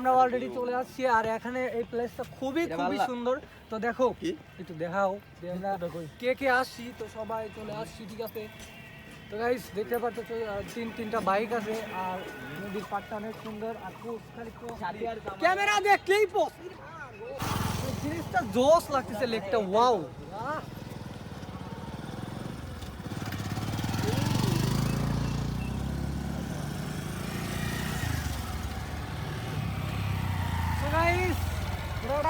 আমরা অলরেডি চলে আসছি আর এখানে এই প্লেসটা খুবই খুবই সুন্দর। তো দেখো একটু দেখাও কে কে আসছি তো সবাই চলে আসছি ঠিক আছে। তো গাইস দেখতে পাচ্ছ তিন তিনটা বাইক আছে আর নদীর পাড়টা অনেক সুন্দর। আর পোস্ট খালি ক্যামেরা দেখলেই পোস্ট জিনিসটা জোস লাগতেছে লেকটা wow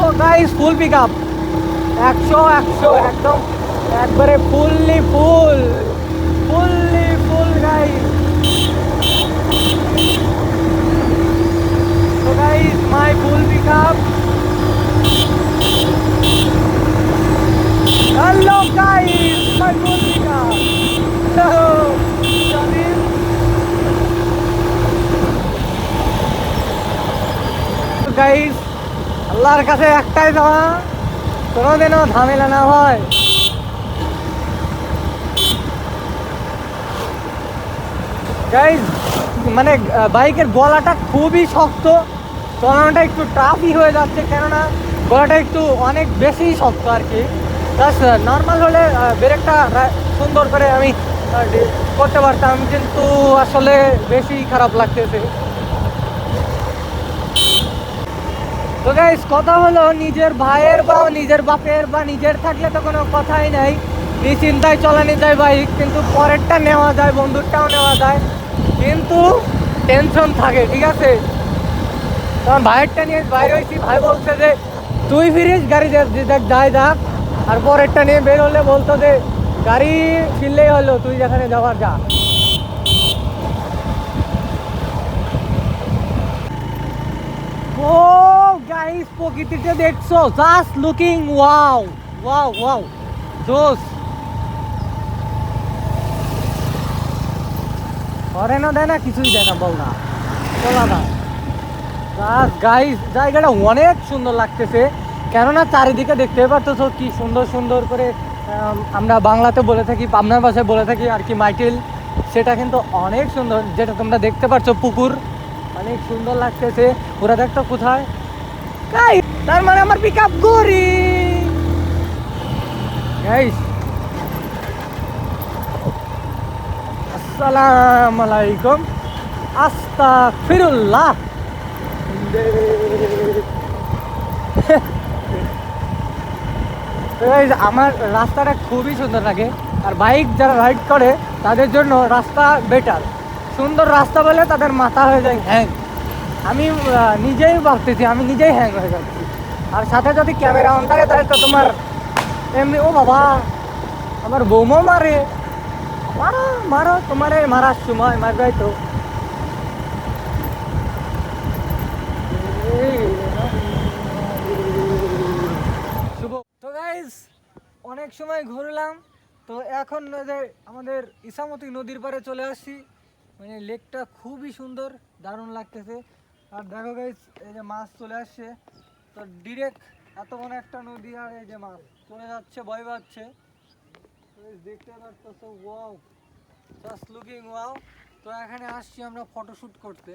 so guys full pick up একশো একশো, একদম একবারে fully full fully full guys so guys my full pick up hello guys my full pick up guys আল্লাহর কাছে একটাই দেওয়া কোনোদিনও ঝামেলা না হয়। মানে বাইকের গলাটা খুবই শক্ত চালানোটা একটু টাফই হয়ে যাচ্ছে, কেননা গলাটা একটু অনেক বেশি শক্ত আর কি। প্লাস নর্মাল হলে ব্রেকটা সুন্দর করে আমি করতে পারতাম, কিন্তু আসলে বেশি খারাপ লাগতেছে। তো গাইস কথা হলো নিজের ভাইয়ের বা নিজের বাপের বা নিজের থাকলে তো কোনো কথাই নাই। নিশ্চিন্তায় চলানি যায় বাইক কিন্তু পরেরটা নেওয়া যায়, বন্ধুরটাও নেওয়া যায়। কিন্তু টেনশন থাকে, ঠিক আছে? তখন ভাইয়েরটা নিয়ে বাইরে হয়েছি, ভাই বলছে যে, তুই ফিরিস গাড়ি দেখ, যাই যাক। আর পরেরটা নিয়ে বের হলে বলতো যে, গাড়ি ফিরলেই হলো, তুই যেখানে যাওয়ার যা ও গাইস প্রকৃতিটা দেখছ just looking wow wow wow জোস করে না দেয় না, কিছুই দেয় না না বলা না। জাস্ট গাইস জায়গাটা অনেক সুন্দর লাগতেছে। কেননা চারিদিকে দেখতে পারতেছো কি সুন্দর সুন্দর করে আমরা বাংলাতে বলে থাকি পাবনার ভাষায় বলে থাকি আর কি মাইকেল। সেটা কিন্তু অনেক সুন্দর, যেটা তোমরা দেখতে পাচ্ছ পুকুর। অনেক সুন্দর লাগতেছে। ওরা দেখতো কোথায়? গাই তার মানে আমার পিক আপ করি গাইস আসসালামু আলাইকুম। আস্তাগফিরুল্লাহ। তো guys, আমার রাস্তাটা খুবই সুন্দর লাগে। আর বাইক যারা রাইড করে তাদের জন্য রাস্তা বেটার সুন্দর রাস্তা বলে তাদের মাথা হয়ে যায়। হ্যাং। আমি নিজেই ভাবতেছি, আমি নিজেই হ্যাং হয়ে যাচ্ছি। আর সাথে যদি ক্যামেরা অন থাকে, তাহলে তো তোমার এমনি, ও বাবা, আমার বৌমাও মারে। মারো মারো, তোমার মারার সময় মারবে তো। তো অনেক সময় ঘুরলাম, তো এখন আমাদের ইসামতি নদীর পাড়ে চলে আসছি। মানে লেকটা খুবই সুন্দর, দারুণ লাগতেছে। আর দেখো গাইস এই যে মাছ চলে আসছে। তো ডিরেক্ট এত বড় একটা নদী আর এই যে মাছ চলে যাচ্ছে, ভয় পাচ্ছে। দেখতে পাচ্ছ ওয়াও জাস্ট লুকিং ওয়াও তো এখানে আসছি আমরা ফটোশ্যুট করতে।